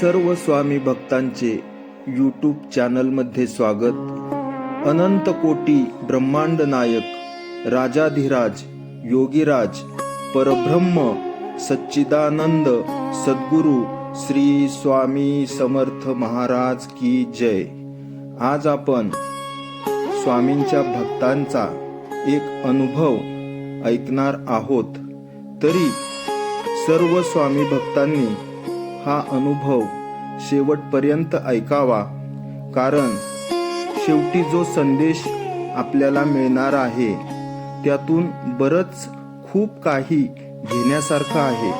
सर्व स्वामी भक्तांचे यूट्यूब चॅनलमध्ये स्वागत. अनंत कोटी ब्रह्मांड नायक राजाधिराज योगीराज परब्रह्म सच्चिदानंद सद्गुरु श्री स्वामी समर्थ महाराज की जय. आज आपण स्वामींच्या भक्तांचा एक अनुभव ऐकणार आहोत. तरी सर्व स्वामी भक्तांनी हा अनुभव शेवटपर्यंत ऐकावा. कारण शेवटी जो संदेश आपल्याला मिळणार आहे त्यातून बरच खूप काही घेण्यासारखं आहे.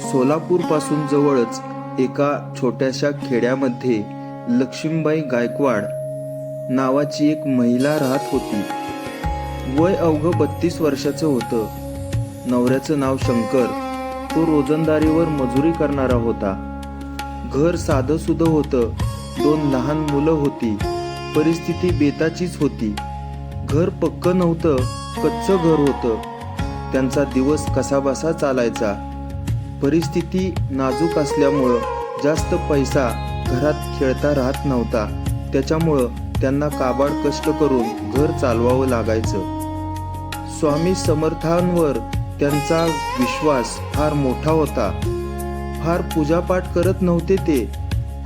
सोलापूरपासून जवळच एका छोट्याशा खेड्यामध्ये लक्ष्मीबाई गायकवाड नावाची एक महिला राहत होती. वय अवघं बत्तीस वर्षाचं होतं. नवऱ्याचं नाव शंकर. तो रोजंदारीवर मजुरी करणारा होता. घर साधं सुधं होतं. दोन लहान मुलं होती. परिस्थिती बेताचीच होती. घर पक्क नव्हतं कच्चं घर होतं. त्यांचा दिवस कसाबसा चालायचा. परिस्थिती नाजूक असल्यामुळं जास्त पैसा घरात खेळता राहत नव्हता. त्याच्यामुळं त्यांना काबाड कष्ट करून घर चालवावं लागायचं. स्वामी समर्थांवर त्यांचा विश्वास फार मोठा होता. फार पूजापाठ करत नव्हते ते.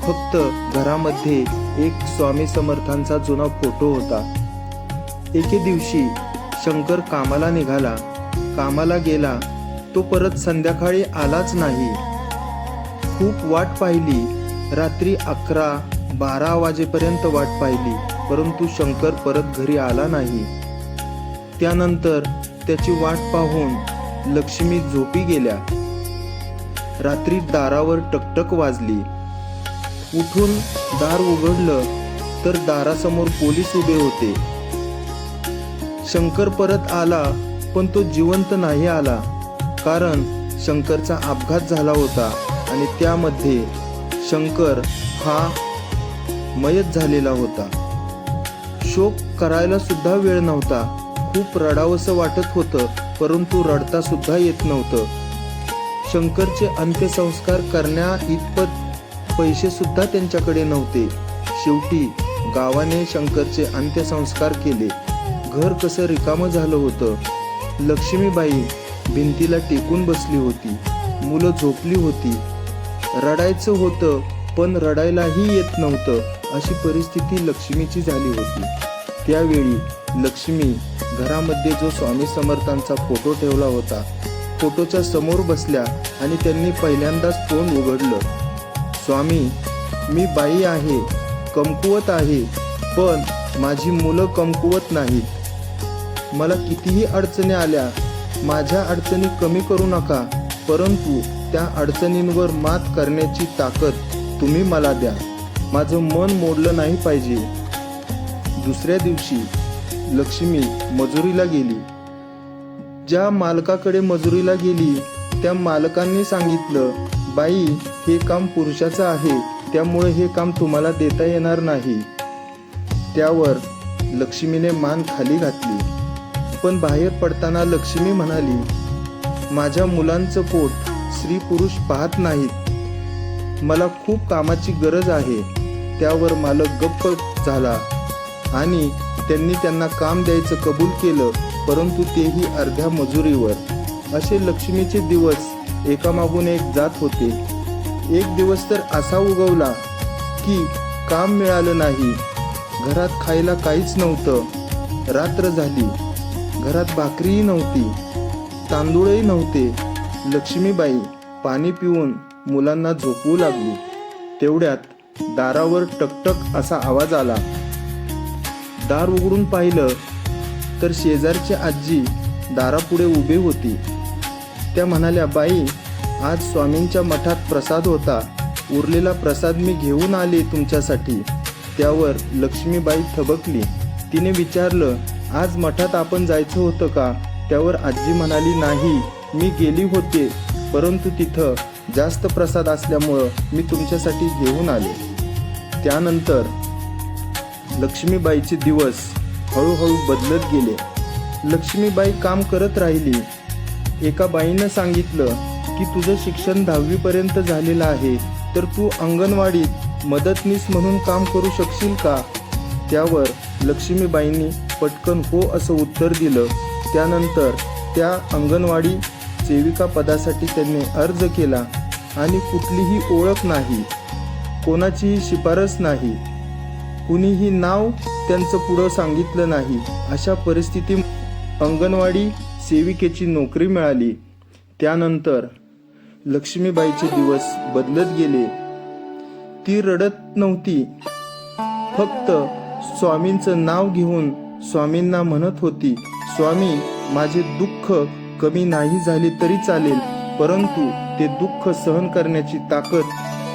फक्त घरामध्ये एक स्वामी समर्थांचा जुना फोटो होता. एके दिवशी शंकर कामाला निघाला. कामाला गेला. तो परत संध्याकाळी आलाच नाही. खूप वाट पाहिली. रात्री अकरा बारा वाजेपर्यंत वाट पाहिली. परंतु शंकर परत घरी आला नाही. त्यानंतर त्याची वाट पाहून लक्ष्मी झोपी गेल्या. रात्री दारावर टकटक वाजली. उठून दार उघडलं तर दारासमोर पोलीस उभे होते. शंकर परत आला पण तो जिवंत नाही आला कारण शंकरचा अपघात झाला होता आणि त्यामध्ये शंकर हा मयत झालेला होता. शोक करायला सुद्धा वेळ नव्हता. खूप रडावंसं वाटत होतं परंतु रडता सुद्धा येत नव्हतं. शंकरचे अंत्यसंस्कार करण्या इतपत पैसे सुद्धा त्यांच्याकडे नव्हते. शेवटी गावाने शंकरचे अंत्यसंस्कार केले. घर कसं रिकामं झालं होतं. लक्ष्मीबाई भिंतीला टेकून बसली होती. मुलं झोपली होती. रडायचं होतं पण रडायलाही येत नव्हतं अशी परिस्थिती लक्ष्मीची झाली होती. त्यावेळी लक्ष्मी घरामध्ये जो स्वामी समर्थांचा फोटो ठेवला होता फोटोच्या समोर बसल्या आणि त्यांनी पहिल्यांदाच तोंड उघडलं. स्वामी मी बाई आहे कमकुवत आहे पण माझी मुलं कमकुवत नाहीत. मला कितीही अडचणी आल्या माझ्या अडचणी कमी करू नका परंतु त्या अडचणींवर मात करण्याची ताकद तुम्ही मला द्या. माझं मन मोडलं नाही पाहिजे. दुसऱ्या दिवशी लक्ष्मी मजुरीला गेली. ज्या मालकाकडे मजुरीला गेली त्या मालकांनी सांगितलं बाई हे काम पुरुषाचं आहे त्यामुळे हे काम तुम्हाला देता येणार नाही. त्यावर लक्ष्मीने मान खाली घातली. पण बाहेर पडताना लक्ष्मी म्हणाली माझ्या मुलांचं पोट स्त्री पुरुष पाहत नाहीत. मला खूप कामाची गरज आहे. त्यावर मालक गप्प झाला आणि त्यांनी त्यांना काम द्यायचं कबूल केलं परंतु तेही अर्ध्या मजुरीवर. असे लक्ष्मीचे दिवस एकामागून एक जात होते. एक दिवस तर असा उगवला की काम मिळालं नाही. घरात खायला काहीच नव्हतं. रात्र झाली. घरात भाकरीही नव्हती. तांदूळही नव्हते. लक्ष्मीबाई पाणी पिऊन मुलांना झोपवू लागली. तेवढ्यात दारावर टकटक असा आवाज आला. दार उघडून पाहिलं तर शेजारची आजी दारापुढे उभी होती. त्या म्हणाल्या बाई आज स्वामींच्या मठात प्रसाद होता. उरलेला प्रसाद मी घेऊन आले तुमच्यासाठी. त्यावर लक्ष्मीबाई थबकली. तिने विचारलं आज मठात आपण जायचं होतं का? त्यावर आजी म्हणाली नाही मी गेली होते. परंतु तिथं जास्त प्रसाद असल्यामुळं मी तुमच्यासाठी घेऊन आले. त्यानंतर लक्ष्मीबाईचे दिवस हळूहळू बदलत गेले. लक्ष्मीबाई काम करत राहिली. एका बाईनं सांगितलं की तुझं शिक्षण दहावीपर्यंत झालेलं आहे तर तू अंगणवाडीत मदतनीस म्हणून काम करू शकशील का? त्यावर लक्ष्मीबाईंनी पटकन हो असं उत्तर दिलं. त्यानंतर त्या अंगणवाडी सेविका पदासाठी त्यांनी अर्ज केला आणि कुठलीही ओळख नाही. कोणाचीही शिफारस नाही. कुणीही नाव त्यांचं पुढं सांगितलं नाही. अशा परिस्थितीत अंगणवाडी सेविकेची नोकरी मिळाली. त्यानंतर लक्ष्मीबाईचे दिवस बदलत गेले. ती रडत नव्हती. फक्त स्वामींचं नाव घेऊन स्वामींना म्हणत होती स्वामी माझे दुःख कमी नाही झाले तरी चालेल परंतु ते दुःख सहन करण्याची ताकद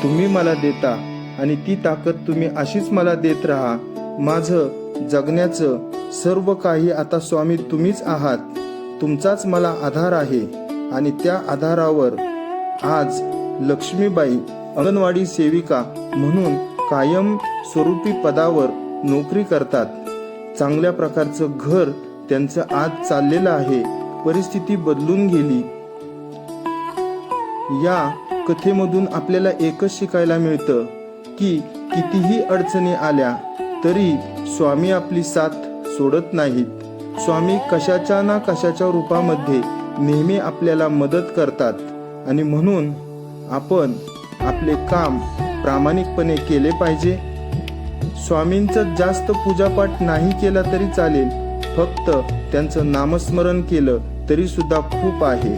तुम्ही मला देता. आणि ती ताकद तुम्ही अशीच मला देत राहा. माझं जगण्याचं सर्व काही आता स्वामी तुम्हीच आहात. तुमचाच मला आधार आहे. आणि त्या आधारावर आज लक्ष्मीबाई अंगणवाडी सेविका म्हणून कायम स्वरूपी पदावर नोकरी करतात. चांगल्या प्रकारचं घर त्यांचं आज चाललेलं आहे. परिस्थिती बदलून गेली. या कथेमधून आपल्याला एकच शिकायला मिळतं. की कितीही अडचणी आल्या तरी स्वामी आपली साथ सोडत नाहीत. स्वामी कशाच्या ना कशाच्या रूपामध्ये नेहमी आपल्याला मदत करतात आणि म्हणून आपण आपले काम प्रामाणिकपणे केले पाहिजे. स्वामींचं जास्त पूजापाठ नाही केला तरी चालेल. फक्त त्यांचं नामस्मरण केलं तरी सुद्धा खूप आहे.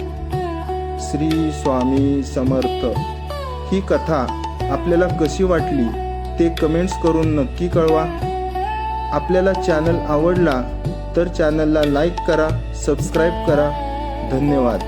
श्री स्वामी समर्थ. ही कथा आपल्याला कशी वाटली ते कमेंट्स करून नक्की कळवा. आपल्याला चॅनल आवडला तर चॅनलला लाईक करा सबस्क्राईब करा. धन्यवाद.